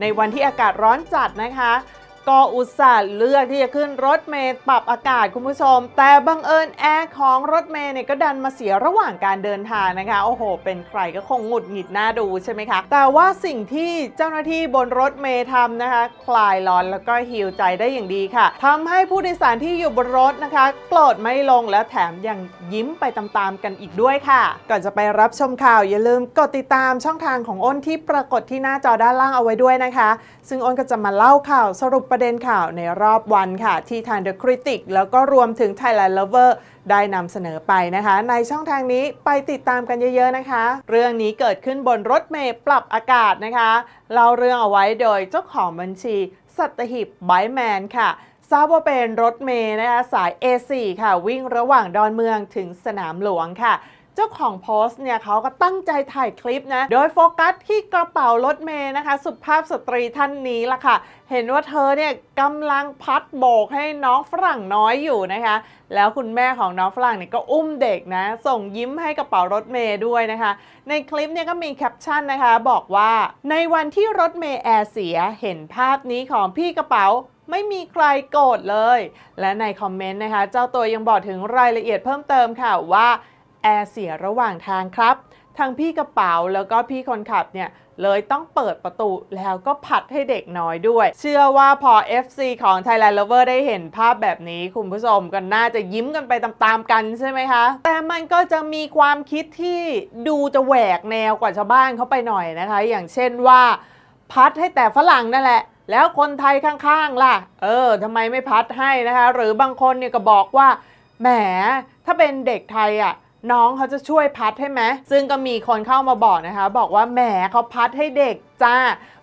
ในวันที่อากาศร้อนจัดนะคะ ก็อุตส่าห์เลือกที่จะขึ้นรถเมล์ปรับอากาศคุณผู้ชม แต่บังเอิญแอร์ของรถเมล์เนี่ยก็ดันมาเสียระหว่างการเดินทางนะคะ โอ้โห เป็นใครก็คงหงุดหงิดหน้าดูใช่ไหมคะ แต่ว่าสิ่งที่เจ้าหน้าที่บนรถเมล์ทำนะคะ คลายร้อนแล้วก็ฮิวใจได้อย่างดีค่ะทำให้ผู้โดยสารที่อยู่บนรถนะคะโกรธไม่ลงและแถมยังยิ้มไปตามๆกันอีกด้วยค่ะ ก่อนจะไปรับชมข่าวอย่าลืมกดติดตามช่องทางของอ้นที่ปรากฏที่หน้าจอด้านล่างเอาไว้ด้วยนะคะ ซึ่งอ้นก็จะมาเล่าข่าวสรุปประเด็นข่าวในรอบวันค่ะ ที่ทาง The Critic แล้วก็รวมถึง Thailand Lover ได้นำเสนอไปนะคะ ในช่องทางนี้ไปติดตามกันเยอะๆนะคะ เรื่องนี้เกิดขึ้นบนรถเมล์ปรับอากาศนะคะเล่าเรื่องเอาไว้โดยเจ้าของบัญชี สัตหิบไบแมนค่ะทราบว่าเป็นรถเมล์นะคะสาย A4 ค่ะ วิ่งระหว่างดอนเมืองถึงสนามหลวงค่ะ เจ้าของโพสต์เนี่ยเขาก็ตั้งใจถ่ายคลิปนะ โดยโฟกัสที่กระเป๋ารถเมย์นะคะ สุภาพสตรีท่านนี้ล่ะค่ะ เห็นว่าเธอเนี่ยกำลังพัดโบกให้น้องฝรั่งน้อยอยู่นะคะ แล้วคุณแม่ของน้องฝรั่งเนี่ยก็อุ้มเด็กนะ ส่งยิ้มให้กระเป๋ารถเมย์ด้วยนะคะ ในคลิปเนี่ยก็มีแคปชั่นนะคะ บอกว่าในวันที่รถเมย์แอร์เสียเห็นภาพนี้ของพี่กระเป๋าไม่มีใครโกรธเลย และในคอมเมนต์นะคะ เจ้าตัวยังบอกถึงรายละเอียดเพิ่มเติมค่ะว่า แอร์เสียระหว่างทางครับทางพี่กระเป๋าแล้วก็พี่คนขับเนี่ยเลยต้องเปิดประตูแล้วก็ผัดให้เด็กน้อยด้วย เชื่อว่าพอ FC ของ Thailand Lover ได้เห็นภาพแบบนี้ คุณผู้ชมก็น่าจะยิ้มกันไปตามๆกันใช่ไหมคะ แต่มันก็จะมีความคิดที่ดูจะแหวกแนวกว่าชาวบ้านเขาไปหน่อยนะคะ อย่างเช่นว่า พัดให้แต่ฝรั่งนั่นแหละ แล้วคนไทยข้างๆล่ะ เออทำไมไม่พัดให้นะคะ หรือบางคนเนี่ยก็บอกว่าแหมถ้าเป็นเด็กไทยอะ น้องเขาจะช่วยพัดใช่ไหมซึ่งก็มีคนเข้ามาบอกนะคะ บอกว่าแหมเขาพัดให้เด็กจ้า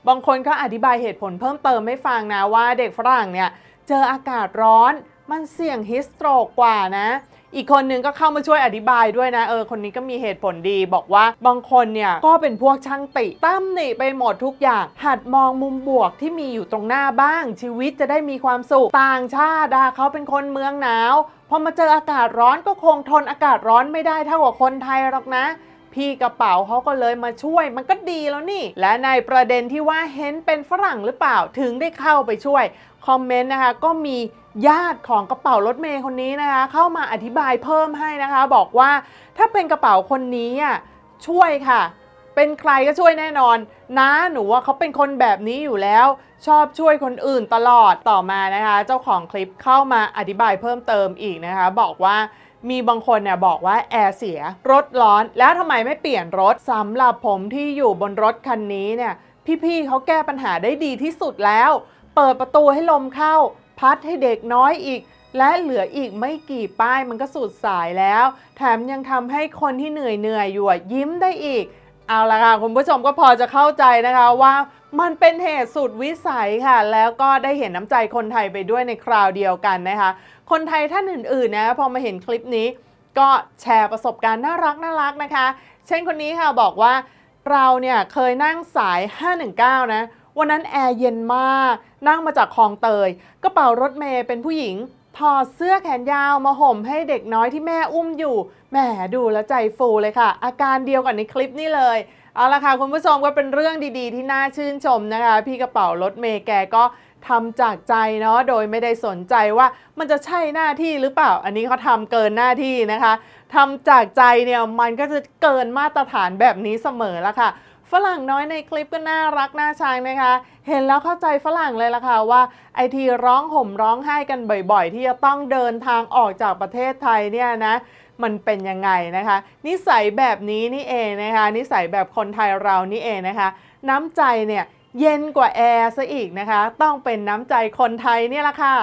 บางคนก็อธิบายเหตุผลเพิ่มเติมให้ฟังนะว่าเด็กฝรั่งเนี่ยเจออากาศร้อนมันเสี่ยงฮิสโตรกกว่านะ อีกคนนึงก็เข้ามาช่วยอธิบายด้วยนะเออคนนี้ก็มีเหตุผลดีบอกว่าบางคนเนี่ยก็เป็นพวกช่างติตั้มหนิไปหมดทุกอย่าง หัดมองมุมบวกที่มีอยู่ตรงหน้าบ้าง ชีวิตจะได้มีความสุขต่างชาติเขาเป็นคนเมืองหนาวพอมาเจออากาศร้อนก็คงทนอากาศร้อนไม่ได้เท่ากับคนไทยหรอกนะ พี่กระเป๋าเขาก็เลยมาช่วยมันก็ดีแล้วนี่ และในประเด็นที่ว่าเห็นเป็นฝรั่งหรือเปล่าถึงได้เข้าไปช่วยคอมเมนต์นะคะก็มีญาติของกระเป๋ารถเมย์คนนี้นะคะเข้ามาอธิบายเพิ่มให้นะคะ บอกว่าถ้าเป็นกระเป๋าคนนี้อะช่วยค่ะ เป็นใครก็ช่วยแน่นอนนะหนูว่าเขาเป็นคนแบบนี้อยู่แล้ว ชอบช่วยคนอื่นตลอดต่อมานะคะ เจ้าของคลิปเข้ามาอธิบายเพิ่มเติมอีกนะคะ บอกว่ามีบางคนเนี่ยบอกว่าแอร์เสียรถร้อน แล้วทำไมไม่เปลี่ยนรถสำหรับผมที่อยู่บนรถคันนี้เนี่ยพี่ๆเขาแก้ปัญหาได้ดีที่สุดแล้ว เปิดประตูให้ลมเข้า พัดให้เด็กน้อยอีก และเหลืออีกไม่กี่ป้ายมันก็สุดสายแล้ว แถมยังทำให้คนที่เหนื่อยเหนื่อยอยู่ยิ้มได้อีก เอาละค่ะ คุณผู้ชมก็พอจะเข้าใจนะคะว่ามันเป็นเหตุสุดวิสัยค่ะ แล้วก็ได้เห็นน้ำใจคนไทยไปด้วยในคราวเดียวกันนะคะ คนไทยท่านอื่นๆนะพอมาเห็นคลิปนี้ก็แชร์ประสบการณ์น่ารักน่ารักนะคะ เช่นคนนี้ค่ะบอกว่าเราเนี่ยเคยนั่งสาย 519 นะ วันนั้นแอร์เย็นมาก นั่งมาจากคลองเตย กระเป๋ารถเมย์เป็นผู้หญิง ถอดเสื้อแขนยาวมาห่มให้เด็กน้อยที่แม่อุ้มอยู่ แหมดูแล้วใจฟูเลยค่ะ อาการเดียวกับในคลิปนี้เลย เอาละค่ะคุณผู้ชมก็เป็นเรื่องดีๆ ที่น่าชื่นชมนะคะ พี่กระเป๋ารถเมย์แกก็ทำจากใจเนาะโดยไม่ได้สนใจว่ามันจะใช่หน้าที่หรือเปล่า อันนี้เขาทำเกินหน้าที่นะคะทำจากใจเนี่ยมันก็จะเกินมาตรฐานแบบนี้เสมอละค่ะ ฝรั่งน้อยในคลิปก็น่ารักน่าชังนะคะ เห็นแล้วเข้าใจฝรั่งเลยล่ะค่ะว่าไอทีร้องห่มร้องไห้กันบ่อยๆ ที่จะต้องเดินทางออกจากประเทศไทยเนี่ยนะมันเป็นยังไงนะคะ นิสัยแบบนี้นี่เองนะคะ นิสัยแบบคนไทยเรานี่เองนะคะ น้ำใจเนี่ยเย็นกว่าแอร์ซะอีกนะคะ ต้องเป็นน้ำใจคนไทยเนี่ยละค่ะ